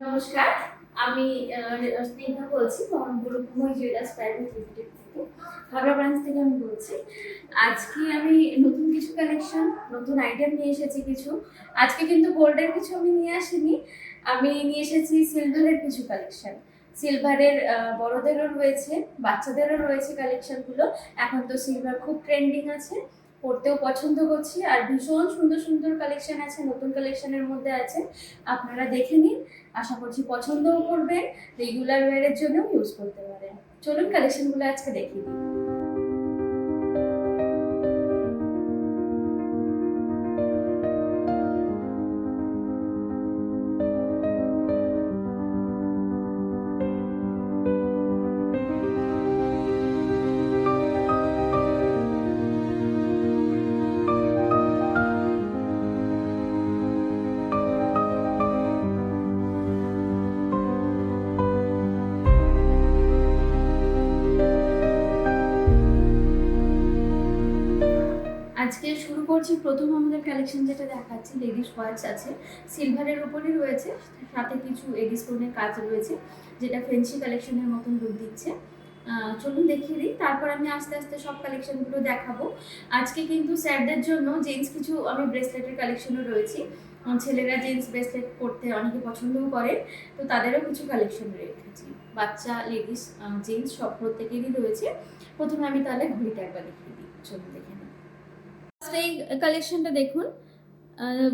নমস্কার, আমি স্নেহা বলছি Baharampur Kumar jewellers private limited থেকে হাবড়া ব্রাঞ্চ থেকে আমি বলছি। আজকে আমি নতুন কিছু কালেকশন নতুন আইটেম নিয়ে এসেছি কিছু। আজকে কিন্তু গোল্ডের কিছু আমি নিয়ে আসিনি, আমি নিয়ে এসেছি সিলভারের কিছু কালেকশন সিলভারের বড়দেরও রয়েছে, বাচ্চাদেরও রয়েছে কালেকশনগুলো এখন তো সিলভার খুব ট্রেন্ডিং আছে, পড়তেও পছন্দ করছি, আর ভীষণ সুন্দর সুন্দর কালেকশন আছে, নতুন কালেকশনের মধ্যে আছে। আপনারা দেখে নিন আশা করছি পছন্দও করবেন রেগুলার ওয়ারের জন্যও ইউজ করতে পারেন। চলুন কালেকশনগুলো আজকে দেখিয়ে দিই। করছি, প্রথম আমাদের কালেকশন যেটা দেখাচ্ছি লেডিস ওয়াচ আছে। সিলভারের উপরই রয়েছে, সাথে কিছু এডি স্টোনের কাজ রয়েছে, যেটা ফেন্সি কালেকশনের মতন লুক দিচ্ছে। চলুন দেখিয়ে দিই, তারপর আমি আস্তে আস্তে সব কালেকশনগুলো দেখাবো। আজকে কিন্তু স্যারদের জন্য জেন্টস কিছু আমি ব্রেসলেটের কালেকশনও রয়েছি। ছেলেরা জেন্টস ব্রেসলেট পরতে অনেকে পছন্দও করে, তো তাদেরও কিছু কালেকশন রেখেছি। বাচ্চা লেডিস জেন্টস সব প্রত্যেকেরই রয়েছে। প্রথমে আমি তাহলে ঘড়িটা একবার দেখিয়ে দিই। চলুন দেখে First এই কালেকশনটা দেখুন।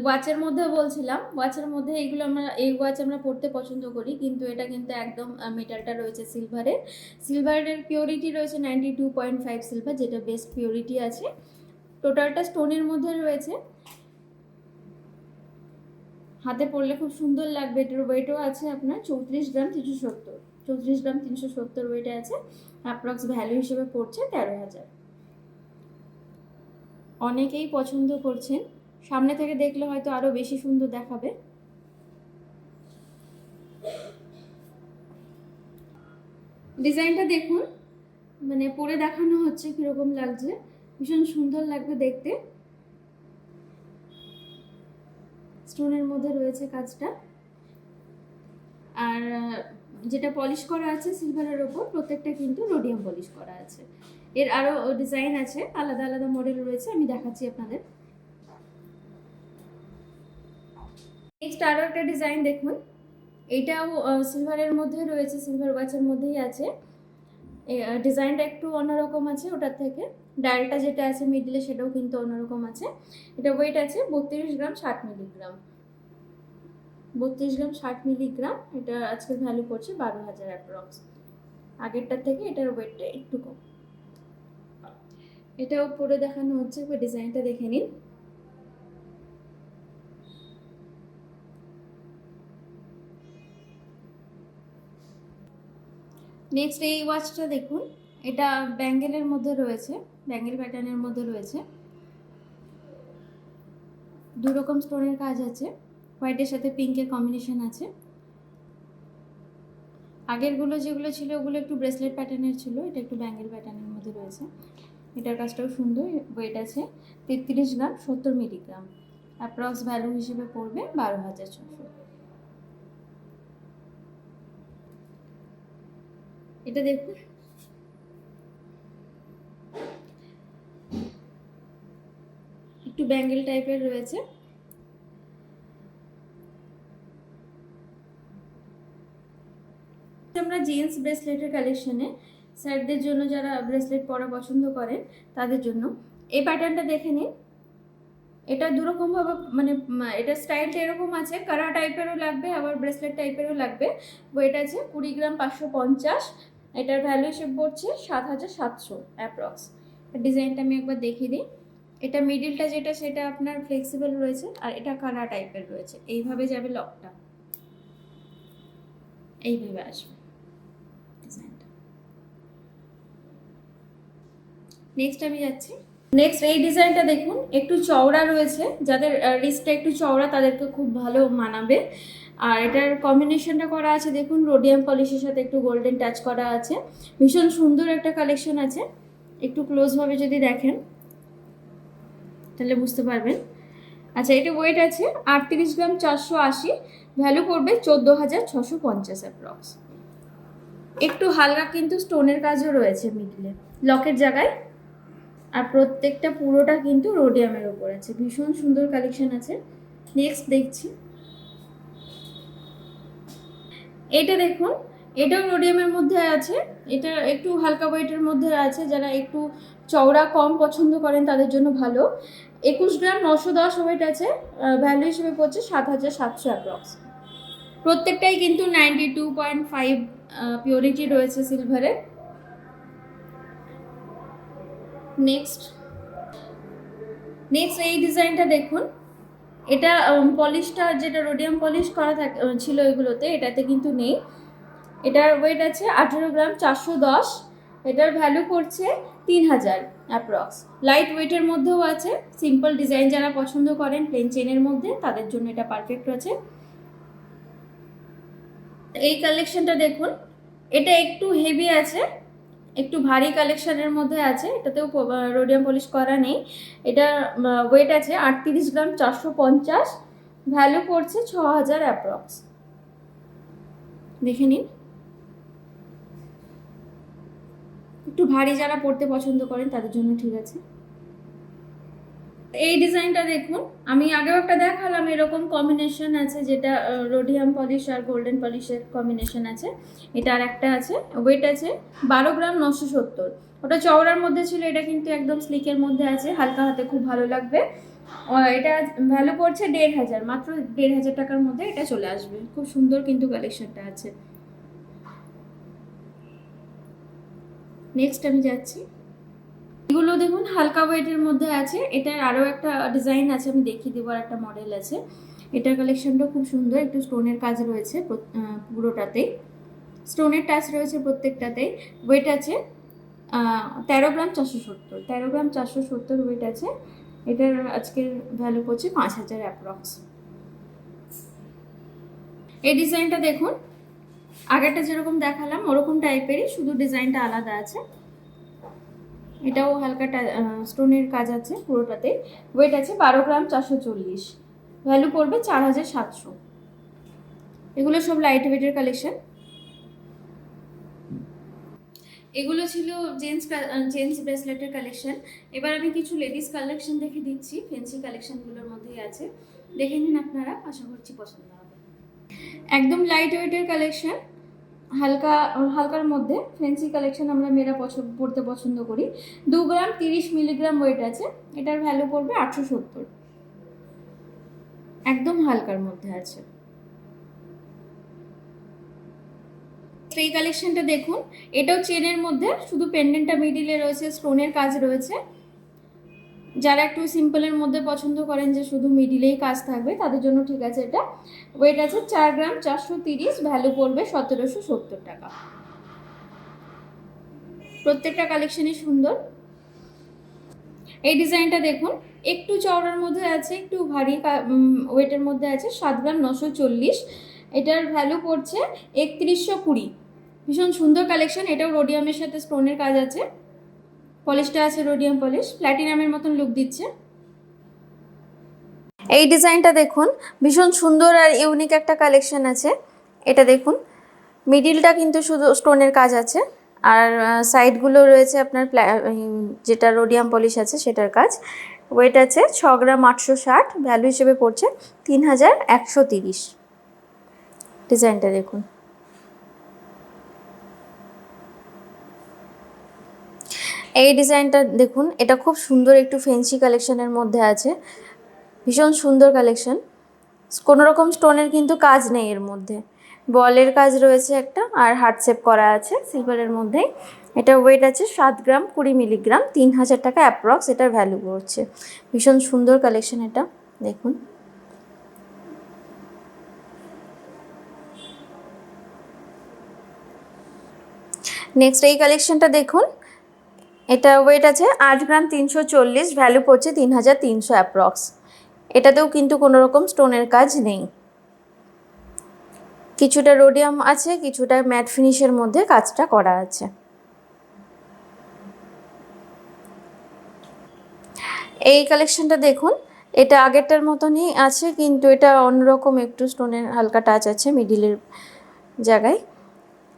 ওয়াচের মধ্যে বলছিলাম। ওয়াচের মধ্যে এইগুলো আমরা, এই ওয়াচ আমরা পড়তে পছন্দ করি, কিন্তু এটা কিন্তু একদম মেটালটা রয়েছে সিলভারের সিলভারের পিওরিটি রয়েছে ninety two point five silver যেটা বেস্ট পিওরিটি আছে। টোটালটা স্টোনের মধ্যে রয়েছে। হাতে পড়লে খুব সুন্দর লাগবে। এটার ওয়েটও আছে আপনার চৌত্রিশ গ্রাম তিনশো সত্তর। চৌত্রিশ গ্রাম তিনশো সত্তর ওয়েটে আছে। অ্যাপ্রক্স ভ্যালু হিসেবে পড়ছে তেরো হাজার। অনেকেই পছন্দ করছেন। সামনে থেকে দেখলে হয়তো আরও বেশি সুন্দর দেখাবে। ডিজাইনটা দেখুন। মানে পরে দেখানো হচ্ছে কীরকম লাগছে। ভীষণ সুন্দর লাগবে দেখতে। স্টোনের মধ্যে রয়েছে কাজটা। আর যেটা পলিশ করা আছে, সিলভারের ওপর, প্রত্যেকটা কিন্তু রোডিয়াম পলিশ করা আছে। এর আরও ডিজাইন আছে, আলাদা আলাদা মডেল রয়েছে, আমি দেখাচ্ছি আপনাদের। নেক্সট আরও একটা ডিজাইন দেখুন। এটাও সিলভারের মধ্যে রয়েছে সিলভার ওয়াচের মধ্যেই আছে। ডিজাইনটা একটু অন্যরকম আছে ওটার থেকে। ডায়ালটা যেটা আছে মিডলে সেটাও কিন্তু অন্যরকম আছে। এটা ওয়েট আছে বত্রিশ গ্রাম ষাট মিলিগ্রাম বত্রিশ গ্রাম ষাট মিলিগ্রাম এটা আজকের ভ্যালু পড়ছে বারো হাজার অ্যাপ্রক্স আগেরটার থেকে এটার ওয়েটটা একটু কম। এটাও পরে দেখানো হচ্ছে ওই ডিজাইনটা দেখে নিন। নেক্সট এই ওয়াচটা দেখুন, এটা ব্যাঙ্গেলের মধ্যে রয়েছে ব্যাঙ্গেল প্যাটার্নের মধ্যে রয়েছে। দু রকম স্টোনের কাজ আছে হোয়াইটের সাথে পিঙ্কের কম্বিনেশন আছে। আগেরগুলো যেগুলো ছিল, ওগুলো একটু ব্রেসলেট প্যাটার্নের ছিল, এটা একটু ব্যাঙ্গেল প্যাটার্নের মধ্যে রয়েছে। এটার কাজটাও সুন্দর ওয়েট আছে তেত্রিশ গ্রাম সত্তর মিলিগ্রাম অ্যাপ্রক্স ভ্যালু হিসেবে পড়বে বারো হাজার ছশো এটা দেখুন। একটু ব্যাঙ্গেল টাইপের রয়েছে। আমরা জিন্স ব্রেসলেটের কালেকশনে স্যারদের জন্য যারা ব্রেসলেট পরা পছন্দ করেন, তাদের জন্য। এই প্যাটার্নটা দেখে নিন। এটা দুরকমভাবে মানে এটা স্টাইলটা এরকম আছে। কারা টাইপেরও লাগবে, আবার ব্রেসলেট টাইপেরও লাগবে। ওয়েট আছে কুড়ি গ্রাম পাঁচশো পঞ্চাশ। এটার ভ্যালু হিসেবে পড়ছে সাত হাজার সাতশো অ্যাপ্রক্স ডিজাইনটা আমি একবার দেখিয়ে দিই। এটা মিডিলটা যেটা, সেটা আপনার ফ্লেক্সিবল রয়েছে, আর এটা কারা টাইপের রয়েছে। এইভাবে যাবে লকটা এইভাবে আসবে ডিজাইনটা নেক্সট আমি যাচ্ছি। নেক্সট এই ডিজাইনটা দেখুন, একটু চওড়া রয়েছে, যাদের রিস্টটা একটু চওড়া, তাদেরকে খুব ভালো মানাবে। আর এটার কম্বিনেশনটা করা আছে, দেখুন রোডিয়াম পলিশের সাথে একটু গোল্ডেন টাচ করা আছে। ভীষণ সুন্দর একটা কালেকশন আছে। একটু ক্লোজভাবে যদি দেখেন, তাহলে বুঝতে পারবেন। আচ্ছা এটা ওয়েট আছে আটত্রিশ গ্রাম চারশো আশি ভ্যালু পড়বে চোদ্দ হাজার ছশো পঞ্চাশ অ্যাপ্রক্স একটু হালকা কিন্তু স্টোনের কাজও রয়েছে মিডলে লকের জায়গায় আর প্রত্যেকটা পুরোটা কিন্তু রোডিয়ামের ওপর আছে। ভীষণ সুন্দর কালেকশন আছে। নেক্সট দেখছি। এটা দেখুন, এটাও রোডিয়ামের মধ্যে আছে। এটা একটু হালকা ওয়েটের মধ্যে আছে। যারা একটু চওড়া কম পছন্দ করেন, তাদের জন্য ভালো। একুশ গ্রাম নশো দশ ওয়েট আছে। ভ্যালু হিসেবে পড়ছে সাত হাজার সাতশো অ্যাপ্রক্স প্রত্যেকটাই কিন্তু ninety two point five purity রয়েছে সিলভারে নেক্সট নেক্সট এই ডিজাইনটা দেখুন। এটা পলিশটা যেটা রোডিয়াম পলিশ করা থাকে ছিল এগুলোতে, এটাতে কিন্তু নেই। এটার ওয়েট আছে আঠেরো গ্রাম চারশো দশ। এটার ভ্যালু করছে তিন হাজার অ্যাপ্রক্স লাইট ওয়েটের মধ্যেও আছে। সিম্পল ডিজাইন যারা পছন্দ করেন প্লেন চেনের মধ্যে, তাদের জন্য এটা পারফেক্ট আছে এই কালেকশনটা দেখুন। এটা একটু হেভি আছে। একটু ভারী কালেকশনের মধ্যে আছে, এটাতেও রোডিয়াম পলিশ করা নেই। এটা ওয়েট আছে আটত্রিশ গ্রাম চারশো পঞ্চাশ ভ্যালু পড়ছে ছ হাজার অ্যাপ্রক্স দেখে নিন। একটু ভারী যারা পড়তে পছন্দ করেন তাদের জন্য ঠিক আছে। এই ডিজাইনটা দেখুন, আমি আগেও একটা দেখালাম এরকম কম্বিনেশন আছে যেটা রোডিয়াম পলিশ আর গোল্ডেন পলিশের কম্বিনেশন আছে। এটা আর একটা আছে ওয়েট আছে বারো গ্রাম নশো সত্তর। ওটা চওড়ার মধ্যে ছিল, এটা কিন্তু একদম স্লিকের মধ্যে আছে, হালকা হাতে খুব ভালো লাগবে। এটা ভ্যালু পড়ছে দেড় হাজার, মাত্র দেড় হাজার টাকার মধ্যে এটা চলে আসবে। খুব সুন্দর কিন্তু কালেকশনটা আছে। নেক্সট আমি যাচ্ছি। দেখুন, হালকা ওয়েটের মধ্যে আছে। এটার আরও একটা ডিজাইন আছে, আমি দেখিয়ে দেবো আর একটা মডেল আছে। এটার কালেকশনটা খুব সুন্দর, একটু স্টোনের কাজ রয়েছে পুরোটাতেই। স্টোনের টাচ রয়েছে প্রত্যেকটাতেই ওয়েট আছে তেরো গ্রাম চারশো সত্তর। তেরো গ্রাম চারশো সত্তর ওয়েট আছে। এটার আজকের ভ্যালু পড়ছে পাঁচ হাজার অ্যাপ্রক্স এই ডিজাইনটা দেখুন, আগেরটা যেরকম দেখালাম, ওরকম টাইপেরই শুধু ডিজাইনটা আলাদা আছে। এটাও হালকা স্টোনের কাজ আছে পুরোটাতে। ওয়েট আছে বারো গ্রাম চারশো চল্লিশ। ভ্যালু পড়বে চার হাজার সাতশো। এগুলো সব লাইট ওয়েটের কালেকশন এগুলো ছিল জেন্টস জেন্টস ব্রেসলেটের কালেকশন এবার আমি কিছু লেডিস কালেকশন দেখে দিচ্ছি। ফেন্সি কালেকশনগুলোর মধ্যেই আছে। দেখে নিন আপনারা, আশা করছি পছন্দ হবে। একদম লাইট ওয়েটের কালেকশন হালকা, হালকার মধ্যে ফেন্সি কালেকশন আমরা মেয়েরা পছন্দ পড়তে পছন্দ করি। দু গ্রাম তিরিশ মিলিগ্রাম ওয়েট আছে, এটার ভ্যালু পড়বে আটশো সত্তর। একদম হালকার মধ্যে আছে। এই কালেকশনটা দেখুন, এটাও চেনের মধ্যে, শুধু পেন্ডেন্টটা মিডিলে রয়েছে স্টোনের কাজ রয়েছে। যারা একটু সিম্পলের মধ্যে পছন্দ করেন যে শুধু মিডিলেই কাজ থাকবে, তাদের জন্য ঠিক আছে এটা। ওয়েট আছে চার গ্রাম চারশো তিরিশ ভ্যালু পড়বে সতেরোশো সত্তর টাকা। প্রত্যেকটা কালেকশনই সুন্দর। এই ডিজাইনটা দেখুন, একটু চওড়ার মধ্যে আছে, একটু ভারী ওয়েটের মধ্যে আছে সাত গ্রাম নশো চল্লিশ। এটার ভ্যালু পড়ছে একত্রিশশো কুড়ি। ভীষণ সুন্দর কালেকশন এটাও রোডিয়ামের সাথে স্টোনের কাজ আছে। পলিশটা আছে রোডিয়াম পলিশ প্ল্যাটিনামের মতন লুক দিচ্ছে। এই ডিজাইনটা দেখুন, ভীষণ সুন্দর আর ইউনিক একটা কালেকশন আছে। এটা দেখুন মিডিলটা কিন্তু শুধু স্টোনের কাজ আছে, আর সাইডগুলো রয়েছে আপনার যেটা রোডিয়াম পলিশ আছে সেটার কাজ। ওয়েট আছে ছ গ্রাম আটশো ষাট ভ্যালু হিসেবে পড়ছে তিন হাজার একশো তিরিশ। ডিজাইনটা দেখুন। এই ডিজাইনটা দেখুন, এটা খুব সুন্দর একটু ফেন্সি কালেকশনের মধ্যে আছে। ভীষণ সুন্দর কালেকশন কোনো রকম স্টোনের কিন্তু কাজ নেই এর মধ্যে। বলের কাজ রয়েছে একটা, আর হার্ট শেপ করা আছে সিলভারের মধ্যেই এটা ওয়েট আছে সাত গ্রাম, কুড়ি মিলিগ্রাম তিন হাজার টাকা অ্যাপ্রক্স এটার ভ্যালু পড়ছে। ভীষণ সুন্দর কালেকশন এটা, দেখুন। নেক্সট এই কালেকশনটা দেখুন। এটা ওয়েট আছে আট গ্রাম তিনশো চল্লিশ ভ্যালু পড়ছে তিন হাজার তিনশো অ্যাপ্রক্স এটাতেও কিন্তু কোনো রকম স্টোনের কাজ নেই। কিছুটা রোডিয়াম আছে, কিছুটা ম্যাট ফিনিশের মধ্যে কাজটা করা আছে। এই কালেকশনটা দেখুন, এটা আগেরটার মতনই আছে, কিন্তু এটা অন্যরকম একটু স্টোনের হালকা টাচ আছে মিডিলের জায়গায়।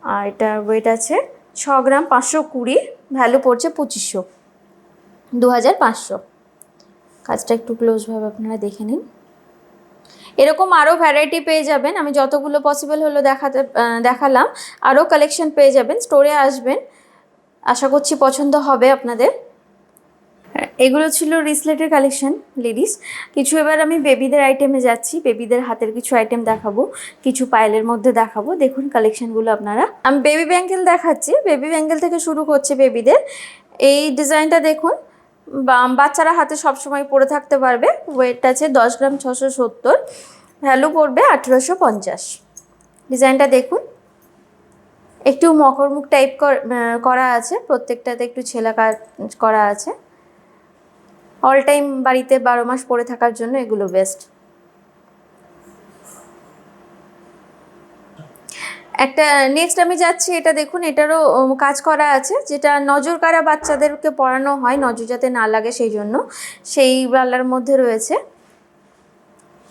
আর এটা ওয়েট আছে ছ গ্রাম পাঁচশো কুড়ি ভ্যালু পড়ছে পঁচিশশো দু হাজার পাঁচশো। কাজটা একটু ক্লোজভাবে আপনারা দেখে নিন। এরকম আরও ভ্যারাইটি পেয়ে যাবেন। আমি যতগুলো পসিবল হলো দেখাতে দেখালাম। আরও কালেকশন পেয়ে যাবেন স্টোরে আসবেন। আশা করছি পছন্দ হবে আপনাদের। এগুলো ছিল রিসলেটের কালেকশন লেডিস কিছু এবার আমি বেবিদের আইটেমে যাচ্ছি বেবিদের হাতের কিছু আইটেম দেখাবো, কিছু পায়েলের মধ্যে দেখাবো। দেখুন কালেকশনগুলো আপনারা। আমি বেবি ব্যাঙ্গেল দেখাচ্ছি। বেবি ব্যাঙ্গেল থেকে শুরু করছে বেবিদের এই ডিজাইনটা দেখুন বাচ্চারা হাতে সবসময় পরে থাকতে পারবে। ওয়েট আছে দশ গ্রাম ছশো সত্তর। ভ্যালু পড়বে আঠেরোশো পঞ্চাশ। ডিজাইনটা দেখুন। একটু মকরমুখ টাইপ করা আছে। প্রত্যেকটাতে একটু ছেলা কাজ করা আছে। অল টাইম বাড়িতে বারো মাস পরে থাকার জন্য এগুলো বেস্ট একটা নেক্সট আমি যাচ্ছি, এটা দেখুন, এটারও কাজ করা আছে, যেটা নজর কারা বাচ্চাদেরকে পড়ানো হয়, নজর যাতে না লাগে সেই জন্য। সেই বালার মধ্যে রয়েছে।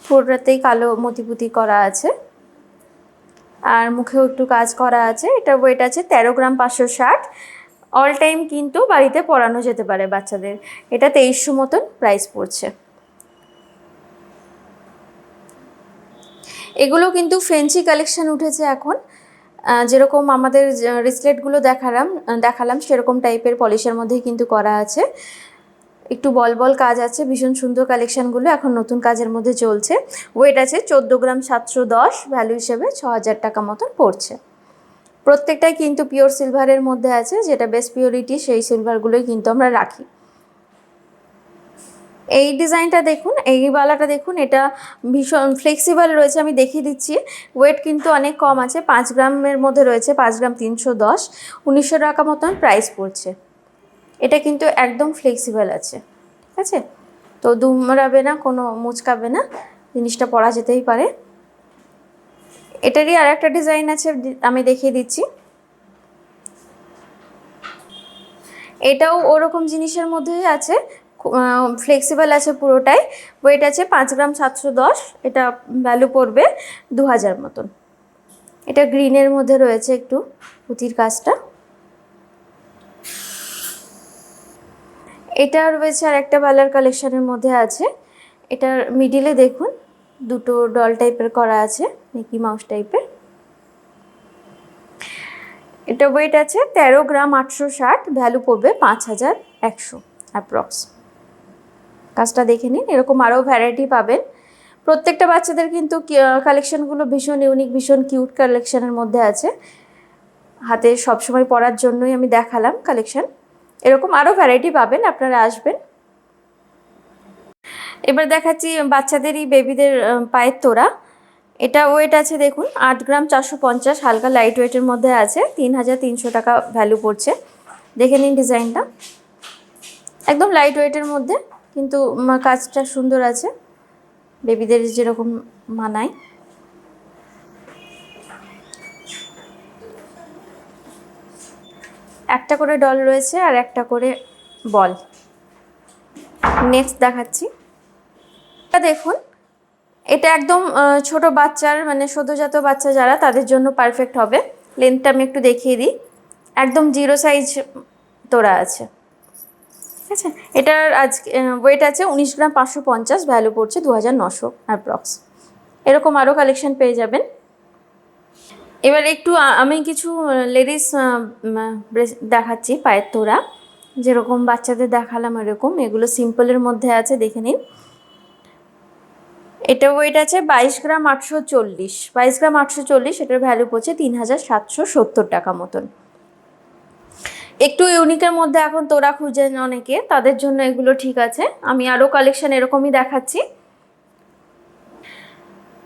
পুরোটাতেই কালো মতিপুতি করা আছে। আর মুখেও একটু কাজ করা আছে। এটার ওয়েট আছে তেরো গ্রাম পাঁচশো ষাট। অল টাইম কিন্তু বাড়িতে পড়ানো যেতে পারে বাচ্চাদের। এটা তেইশশো মতন প্রাইস পড়ছে। এগুলো কিন্তু ফেন্সি কালেকশন উঠেছে এখন। যেরকম আমাদের রিসলেটগুলো দেখালাম দেখালাম সেরকম টাইপের পলিশের মধ্যেই কিন্তু করা আছে। একটু বল বল কাজ আছে, ভীষণ সুন্দর কালেকশনগুলো এখন নতুন কাজের মধ্যে চলছে। ওয়েট আছে চোদ্দ গ্রাম সাতশো দশ ভ্যালু হিসেবে ছ হাজার টাকা মতন পড়ছে। প্রত্যেকটাই কিন্তু পিওর সিলভারের মধ্যে আছে, যেটা বেস্ট পিওরিটি সেই সিলভারগুলোই কিন্তু আমরা রাখি। এই ডিজাইনটা দেখুন, এই বালাটা দেখুন, এটা ভীষণ ফ্লেক্সিবল রয়েছে, আমি দেখিয়ে দিচ্ছি। ওয়েট কিন্তু অনেক কম আছে, পাঁচ গ্রামের মধ্যে রয়েছে, পাঁচ গ্রাম তিনশো দশ। উনিশশো টাকা মতন প্রাইস পড়ছে। এটা কিন্তু একদম ফ্লেক্সিবল আছে, ঠিক আছে? তো দুমড়াবে না, কোনো মুচকাবে না, জিনিসটা পরা যেতেই পারে। এটারই আর একটা ডিজাইন আছে আমি দেখিয়ে দিচ্ছি। এটাও ওরকম জিনিসের মধ্যেই আছে ফ্লেক্সিবল আছে পুরোটাই। ওয়েট আছে পাঁচ গ্রাম সাতশো দশ, এটা ভ্যালু পড়বে দু হাজার মতন। এটা গ্রিনের মধ্যে রয়েছে একটু পুঁতির কাজটা। এটা রয়েছে আর একটা বালার কালেকশনের মধ্যে আছে। এটার মিডিলে দেখুন দুটো ডল টাইপের করা আছে মিকি মাউস টাইপের এটা ওয়েট আছে তেরো গ্রাম আটশো ষাট ভ্যালু পড়বে পাঁচ হাজার একশো অ্যাপ্রক্স কাজটা দেখে নিন, এরকম আরও ভ্যারাইটি পাবেন। প্রত্যেকটা বাচ্চাদের কিন্তু কালেকশানগুলো ভীষণ ইউনিক ভীষণ কিউট কালেকশানের মধ্যে আছে। হাতে সবসময় পরার জন্যই আমি দেখালাম কালেকশন এরকম আরও ভ্যারাইটি পাবেন, আপনারা আসবেন। এবার দেখাচ্ছি বাচ্চাদেরই বেবিদের পায়ের তোড়া। এটা ওয়েট আছে দেখুন, আট গ্রাম চারশো পঞ্চাশ, হালকা লাইট ওয়েটের মধ্যে আছে, তিন হাজার তিনশো টাকা ভ্যালু পড়ছে। দেখে নিন ডিজাইনটা। একদম লাইট ওয়েটের মধ্যে, কিন্তু কাজটা সুন্দর আছে। বেবিদের যেরকম মানায়। একটা করে ডল রয়েছে আর একটা করে বল নেক্সট দেখাচ্ছি। দেখুন। এটা একদম ছোট বাচ্চার মানে সদ্যজাত বাচ্চা যারা, তাদের জন্য পারফেক্ট হবে। লেন্থটা আমি একটু দেখিয়ে দিই। একদম জিরো সাইজ তোরা আছে। ঠিক আছে? এটার আজকে ওয়েট আছে উনিশ গ্রাম পাঁচশো পঞ্চাশ ভ্যালু পড়ছে দু হাজার নশো অ্যাপ্রক্স এরকম আরও কালেকশন পেয়ে যাবেন। এবার একটু আমি কিছু লেডিস দেখাচ্ছি, পায়ের তোড়া। যেরকম বাচ্চাদের দেখালাম এরকম, এগুলো সিম্পলের মধ্যে আছে, দেখে নিন। এটা ওয়েট আছে বাইশ গ্রাম আটশো চল্লিশ। বাইশ গ্রাম আটশো চল্লিশ, এটার ভ্যালু পড়ছে তিন হাজার সাতশো সত্তর টাকা মতন। একটু ইউনিকের মধ্যে এখন তোরা খুঁজেন অনেকে, তাদের জন্য এগুলো ঠিক আছে। আমি আরও কালেকশন এরকমই দেখাচ্ছি।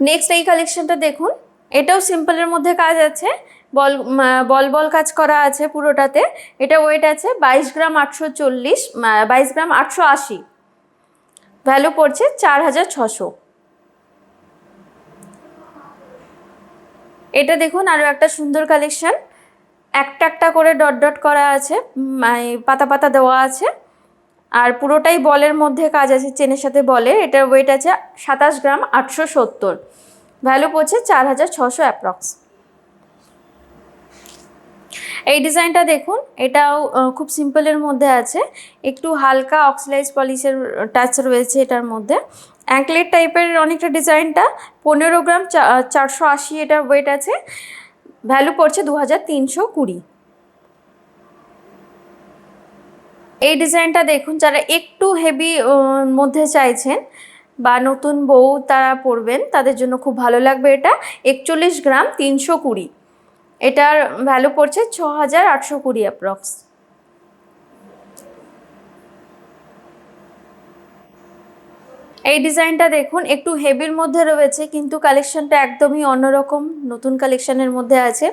নেক্সট এই কালেকশনটা দেখুন, এটাও সিম্পলের মধ্যে কাজ আছে। বল বল বল কাজ করা আছে পুরোটাতে। এটা ওয়েট আছে বাইশ গ্রাম আটশো চল্লিশ বাইশ গ্রাম আটশো আশি। ভ্যালু পড়ছে চার হাজার ছশো। এটা দেখুন আরও একটা সুন্দর কালেকশন একটা একটা করে ডট ডট করা আছে পাতা পাতা দেওয়া আছে। আর পুরোটাই বলের মধ্যে কাজ আছে, চেনের সাথে বলের। এটার ওয়েট আছে সাতাশ গ্রাম আটশো সত্তর। ভ্যালু পড়ছে চার হাজার ছশো অ্যাপ্রক্স এই ডিজাইনটা দেখুন, এটাও খুব সিম্পলের মধ্যে আছে। একটু হালকা অক্সিলাইজ পলিশের টাচ রয়েছে এটার মধ্যে। অ্যাঙ্কলেট টাইপের অনেকটা ডিজাইনটা, পনেরো গ্রাম চারশো আশি এটার ওয়েট আছে ভ্যালু পড়ছে দু হাজার তিনশো কুড়ি। এই ডিজাইনটা দেখুন, যারা একটু হেভি মধ্যে চাইছেন বা নতুন বউ তারা পরবেন, তাদের জন্য খুব ভালো লাগবে এটা, একচল্লিশ গ্রাম তিনশো কুড়ি। এটার ভ্যালু পড়ছে ছ হাজার আটশো কুড়ি অ্যাপ্রক্স এই ডিজাইনটা দেখুন, একটু হেভির মধ্যে রয়েছে, কিন্তু কালেকশনটা একদমই অন্যরকম, নতুন কালেকশনের মধ্যে আছে।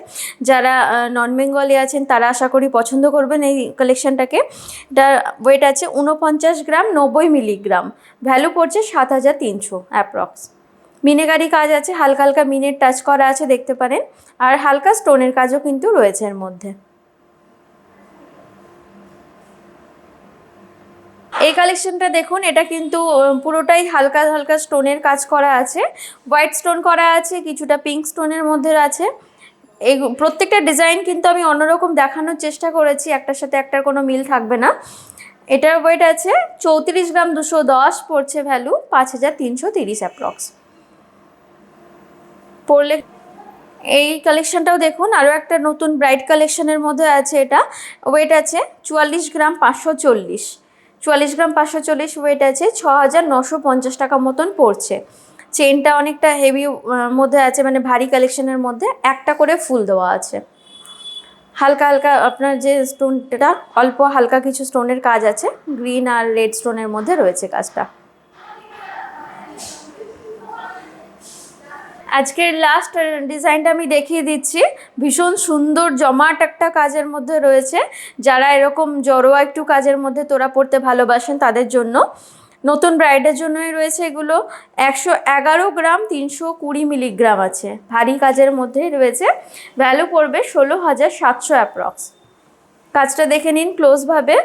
যারা নন বেঙ্গলি আছেন, তারা আশা করি পছন্দ করবেন এই কালেকশনটাকে। এটা ওয়েট আছে উনপঞ্চাশ গ্রাম, নব্বই মিলিগ্রাম। ভ্যালু পড়ছে সাত হাজার তিনশো অ্যাপ্রক্স মিনেগারি কাজ আছে, হালকা হালকা মিনের টাচ করা আছে, দেখতে পারেন। আর হালকা স্টোনের কাজও কিন্তু রয়েছে এর মধ্যে। এই কালেকশনটা দেখুন, এটা কিন্তু পুরোটাই হালকা হালকা স্টোনের কাজ করা আছে। হোয়াইট স্টোন করা আছে, কিছুটা পিঙ্ক স্টোনের মধ্যে আছে। এই প্রত্যেকটা ডিজাইন কিন্তু আমি অন্যরকম দেখানোর চেষ্টা করেছি, একটার সাথে একটার কোনো মিল থাকবে না। এটার ওয়েট আছে, চৌত্রিশ গ্রাম দুশো দশ, পড়ছে ভ্যালু পাঁচ হাজার তিনশো তিরিশ অ্যাপ্রক্স পড়লে এই কালেকশনটাও দেখুন, আরও একটা নতুন ব্রাইট কালেকশনের মধ্যে আছে এটা। ওয়েট আছে চুয়াল্লিশ গ্রাম পাঁচশো চল্লিশ। চুয়াল্লিশ গ্রাম পাঁচশো চল্লিশ ওয়েট আছে ছ হাজার নশো পঞ্চাশ টাকা মতন পড়ছে। চেনটা অনেকটা হেভি মধ্যে আছে মানে ভারী কালেকশনের মধ্যে একটা করে ফুল দেওয়া আছে। হালকা হালকা আপনার যে স্টোনটা অল্প হালকা কিছু স্টোনের কাজ আছে গ্রিন আর রেড স্টোনের মধ্যে রয়েছে কাজটা। আজকের লাস্ট ডিজাইনটা আমি দেখিয়ে দিচ্ছি। ভীষণ সুন্দর জমাট একটা কাজের মধ্যে রয়েছে। যারা এরকম জড়োয়া একটু কাজের মধ্যে তোরা পড়তে ভালোবাসেন তাদের জন্য। নতুন ব্রাইডের জন্যই রয়েছে এগুলো। একশো এগারো গ্রাম, তিনশো কুড়ি মিলিগ্রাম আছে। ভারী কাজের মধ্যেই রয়েছে। ভ্যালু পড়বে ষোলো হাজার সাতশো অ্যাপ্রক্স কাজটা দেখে নিন ক্লোজভাবে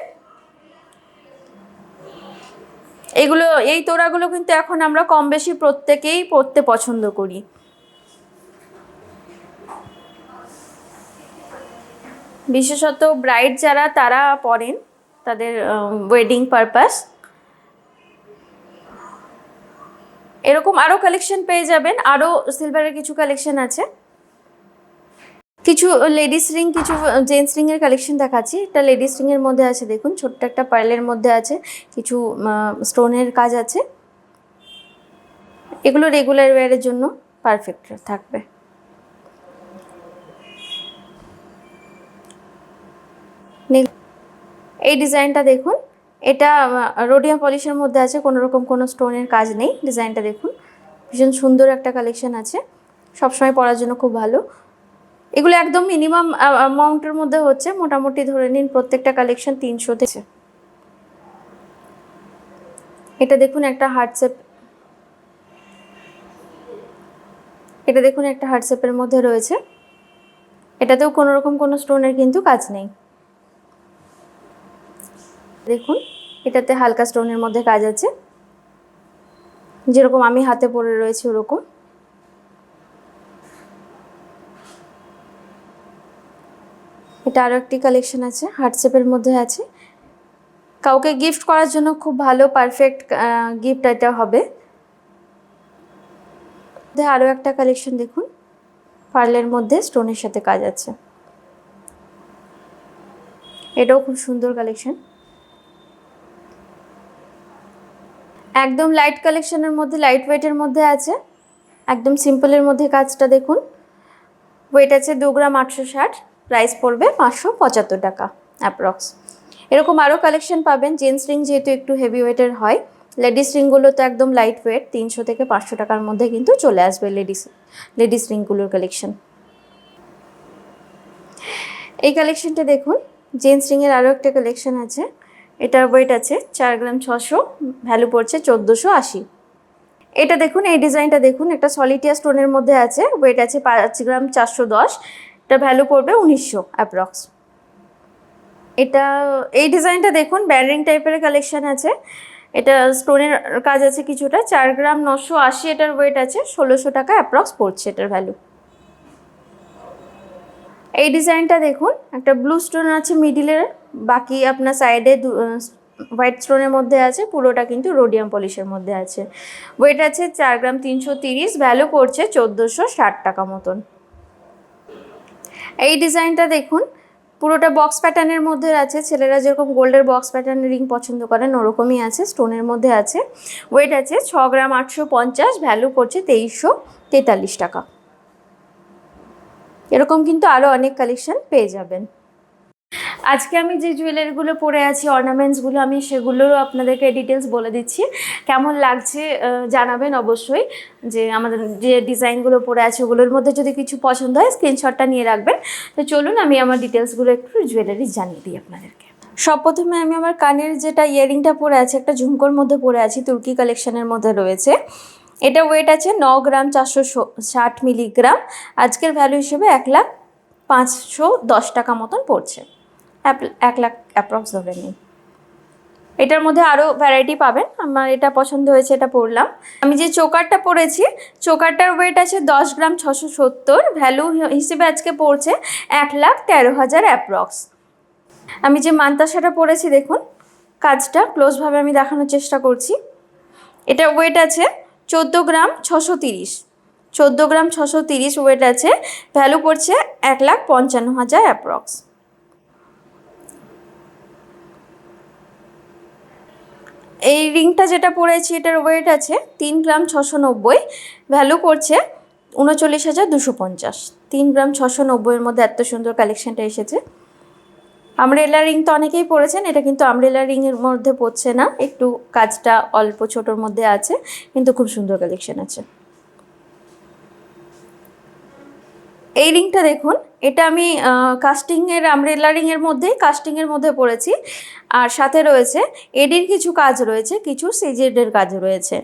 এগুলো, এই তোড়াগুলো কিন্তু এখন আমরা কম বেশি প্রত্যেকেই পরতে পছন্দ করি। বিশেষত ব্রাইড যারা, তারা পরেন তাদের ওয়েডিং পারপাস এরকম আরও কালেকশন পেয়ে যাবেন। আরও সিলভারের কিছু কালেকশন আছে। কিছু লেডিস রিং কিছু জেন্টস রিংয়ের কালেকশন দেখাচ্ছি। এটা লেডিস রিংয়ের মধ্যে আছে, দেখুন, ছোট্ট একটা পার্লের মধ্যে আছে, কিছু স্টোনের কাজ আছে। এগুলো রেগুলার ওয়্যারের জন্য পারফেক্ট থাকবে। এই ডিজাইনটা দেখুন, এটা রোডিয়া পলিশের মধ্যে আছে, কোনো রকম কোনো স্টোনের কাজ নেই। ডিজাইনটা দেখুন, ভীষণ সুন্দর একটা কালেকশন আছে। সবসময় পরার জন্য খুব ভালো। এগুলো একদম মিনিমাম অ্যামাউন্টের মধ্যে হচ্ছে। মোটামুটি ধরে নিন প্রত্যেকটা কালেকশন তিনশো থেকে এটা দেখুন একটা হার্টসেপ এটা দেখুন একটা হার্টসেপের মধ্যে রয়েছে। এটাতেও কোনো রকম কোনো স্টোনের কিন্তু কাজ নেই। দেখুন, এটাতে হালকা স্টোনের মধ্যে কাজ আছে। যেরকম আমি হাতে পরে রয়েছি ওরকম। এটা আরও একটি কালেকশন আছে হার্টসেপের মধ্যে আছে। কাউকে গিফট করার জন্য খুব ভালো পারফেক্ট গিফট এটা হবে। আরও একটা কালেকশন দেখুন পার্লের মধ্যে স্টোনের সাথে কাজ আছে। এটাও খুব সুন্দর কালেকশন একদম লাইট কালেকশনের মধ্যে লাইট ওয়েটের মধ্যে আছে। একদম সিম্পলের মধ্যে কাজটা দেখুন। ওয়েট আছে দু গ্রাম আটশো ষাট। প্রাইস পড়বে পাঁচশো পঁচাত্তর টাকা অ্যাপ্রক্স এরকম আরও কালেকশন পাবেন জেন্টস রিং যেহেতু একটু হেভি ওয়েটের হয় লেডিস রিংগুলো তো একদম লাইট ওয়েট তিনশো থেকে পাঁচশো টাকার মধ্যে কিন্তু চলে আসবে লেডিস লেডিস রিংগুলোর কালেকশন এই কালেকশনটা দেখুন জেন্টস রিংয়ের আরও একটা কালেকশন আছে, এটার ওয়েট আছে চার গ্রাম ছশো ভ্যালু পড়ছে চোদ্দোশো আশি। এটা দেখুন, এই ডিজাইনটা দেখুন, একটা সলিটিয়া স্টোনের মধ্যে আছে ওয়েট আছে পাঁচ গ্রাম চারশো দশ এটা ভ্যালু পড়বে উনিশশো অ্যাপ্রক্স এটা, এই ডিজাইনটা দেখুন ব্যারিং টাইপের কালেকশান আছে। এটা স্টোনের কাজ আছে কিছুটা, চার গ্রাম নশো আশি এটার ওয়েট আছে, ষোলোশো টাকা অ্যাপ্রক্স পড়ছে এটার ভ্যালু এই ডিজাইনটা দেখুন, একটা ব্লু স্টোন আছে মিডিলের বাকি আপনার সাইডে হোয়াইট স্টোনের মধ্যে আছে, পুরোটা কিন্তু রোডিয়াম পলিশের মধ্যে আছে। ওয়েট আছে চার গ্রাম তিনশো তিরিশ ভ্যালু পড়ছে চোদ্দোশো ষাট টাকা মতন। এই ডিজাইনটা দেখুন, পুরোটা বক্স প্যাটার্নের মধ্যে আছে। ছেলেরা যেরকম গোল্ডের বক্স প্যাটার্নের রিং পছন্দ করেন, ওরকমই আছে স্টোনের মধ্যে আছে। ওয়েট আছে ছ গ্রাম আটশো পঞ্চাশ ভ্যালু পড়ছে তেইশশো তেতাল্লিশ টাকা। এরকম কিন্তু আরও অনেক কালেকশন পেয়ে যাবেন। আজকে আমি যে জুয়েলারিগুলো পরে আছি অর্নামেন্টসগুলো আমি সেগুলোরও আপনাদেরকে ডিটেলস বলে দিচ্ছি। কেমন লাগছে জানাবেন অবশ্যই। যে আমাদের যে ডিজাইনগুলো পরে আছে, ওগুলোর মধ্যে যদি কিছু পছন্দ হয় স্ক্রিনশটটা নিয়ে রাখবেন। তো চলুন, আমি আমার ডিটেলসগুলো একটু জুয়েলারি জানিয়ে দিই আপনাদেরকে। সব প্রথমে আমি আমার কানের যেটা ইয়ারিংটা পরে আছে, একটা ঝুমকোর মধ্যে পরে আছি, তুর্কি কালেকশনের মধ্যে রয়েছে। এটা ওয়েট আছে ন গ্রাম চারশো ষাট মিলিগ্রাম আজকের ভ্যালু হিসেবে এক লাখ পাঁচশো দশ টাকা মতন পড়ছে। এক লাখ অ্যাপ্রক্স ধরে নিন। এটার মধ্যে আরও ভ্যারাইটি পাবেন। আমার এটা পছন্দ হয়েছে, এটা পরলাম। আমি যে চোকারটা পরেছি, চোকারটার ওয়েট আছে দশ গ্রাম ছশো সত্তর। ভ্যালু হিসেবে আজকে পড়ছে এক লাখ তেরো হাজার অ্যাপ্রক্স আমি যে মান্তাসাটা পরেছি, দেখুন, কাজটা ক্লোজভাবে আমি দেখানোর চেষ্টা করছি। এটা ওয়েট আছে চোদ্দ গ্রাম ছশো তিরিশ। চোদ্দ গ্রাম ছশো তিরিশ ওয়েট আছে। ভ্যালু পড়ছে এক লাখ পঞ্চান্ন হাজার অ্যাপ্রক্স এই রিংটা যেটা পরেছি এটার ওয়েট আছে তিন গ্রাম ছশো নব্বই ভ্যালু করছে উনচল্লিশ হাজার দুশো পঞ্চাশ। তিন গ্রাম ছশো নব্বইয়ের মধ্যে এত সুন্দর কালেকশানটা এসেছে। আমরেলা রিং তো অনেকেই পরেছেন, এটা কিন্তু আমরেলা রিংয়ের মধ্যে পড়ছে না, একটু কাজটা অল্প ছোটোর মধ্যে আছে, কিন্তু খুব সুন্দর কালেকশন আছে। এই রিংটা দেখুন, এটা আমি কাস্টিংয়ের আমরেলা রিংয়ের মধ্যেই কাস্টিংয়ের মধ্যে পড়েছি। আর সাথে রয়েছে, এডির কিছু কাজ রয়েছে, কিছু সিজেডের কাজ রয়েছে।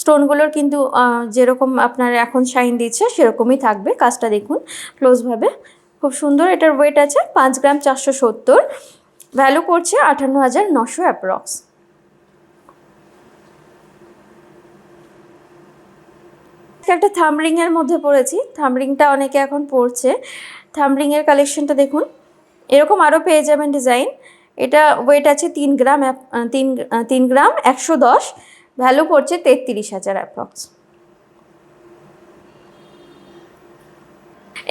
স্টোনগুলোর কিন্তু যেরকম আপনার এখন শাইন দিচ্ছে, সেরকমই থাকবে। কাজটা দেখুন ক্লোজভাবে খুব সুন্দর, এটার ওয়েট আছে পাঁচ গ্রাম চারশো সত্তর। ভ্যালু করছে আটান্ন হাজার নশো অ্যাপ্রক্স একটা থামরিংয়ের মধ্যে পড়েছি। থামরিংটা অনেকে এখন পড়ছে। থামরিংয়ের কালেকশনটা দেখুন। এরকম আরও পেয়ে যাবেন ডিজাইন এটা ওয়েট আছে তিন গ্রাম তিন তিন গ্রাম, একশো দশ। ভ্যালু পড়ছে তেত্রিশ হাজার অ্যাপ্রক্স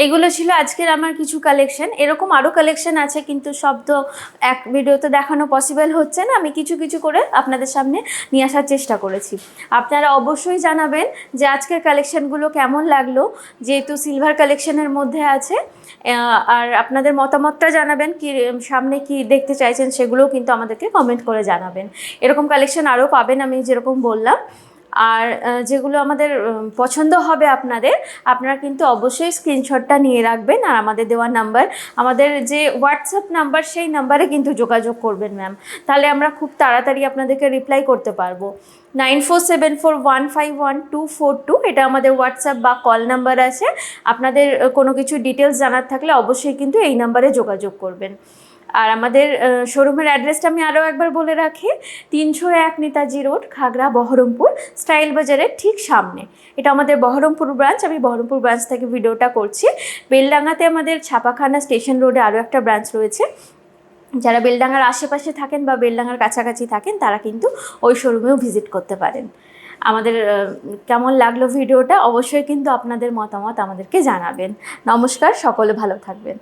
এগুলো ছিল আজকের আমার কিছু কালেকশন এরকম আরও কালেকশন আছে, কিন্তু সব তো এক ভিডিওতে দেখানো পসিবল হচ্ছে না। আমি কিছু কিছু করে আপনাদের সামনে নিয়ে আসার চেষ্টা করেছি। আপনারা অবশ্যই জানাবেন যে আজকের কালেকশনগুলো কেমন লাগল, যেহেতু সিলভার কালেকশনের মধ্যে আছে। আর আপনাদের মতামতটা জানাবেন, কি, সামনে কি দেখতে চাইছেন সেগুলোও কিন্তু আমাদেরকে কমেন্ট করে জানাবেন। এরকম কালেকশন আরও পাবেন আমি যেরকম বললাম। আর যেগুলো আমাদের পছন্দ হবে আপনাদের, আপনারা কিন্তু অবশ্যই স্ক্রিনশটটা নিয়ে রাখবেন আর আমাদের দেওয়া নাম্বার, আমাদের যে হোয়াটসঅ্যাপ নাম্বার, সেই নাম্বারে কিন্তু যোগাযোগ করবেন, ম্যাম। তাহলে আমরা খুব তাড়াতাড়ি আপনাদেরকে রিপ্লাই করতে পারব। Nine four seven four one five one two four two, এটা আমাদের হোয়াটসঅ্যাপ বা কল নাম্বার আছে। আপনাদের কোনো কিছু ডিটেলস জানার থাকলে অবশ্যই কিন্তু এই নাম্বারে যোগাযোগ করবেন। আর আমাদের শোরুমের অ্যাড্রেসটা আমি আরও একবার বলে রাখি। তিনশো এক নেতাজি রোড, খাগড়া, বহরমপুর, স্টাইল বাজারের ঠিক সামনে। এটা আমাদের বহরমপুর ব্রাঞ্চ আমি বহরমপুর ব্রাঞ্চ থেকে ভিডিওটা করছি। বেলডাঙ্গাতে আমাদের ছাপাখানা স্টেশন রোডে আরও একটা ব্রাঞ্চ রয়েছে। যারা বেলডাঙ্গার আশেপাশে থাকেন বা বেলডাঙ্গার কাছাকাছি থাকেন, তারা কিন্তু ওই শোরুমেও ভিজিট করতে পারেন। আমাদের কেমন লাগল ভিডিওটা, অবশ্যই কিন্তু আপনাদের মতামত আমাদেরকে জানাবেন। নমস্কার, সকলে ভালো থাকবেন।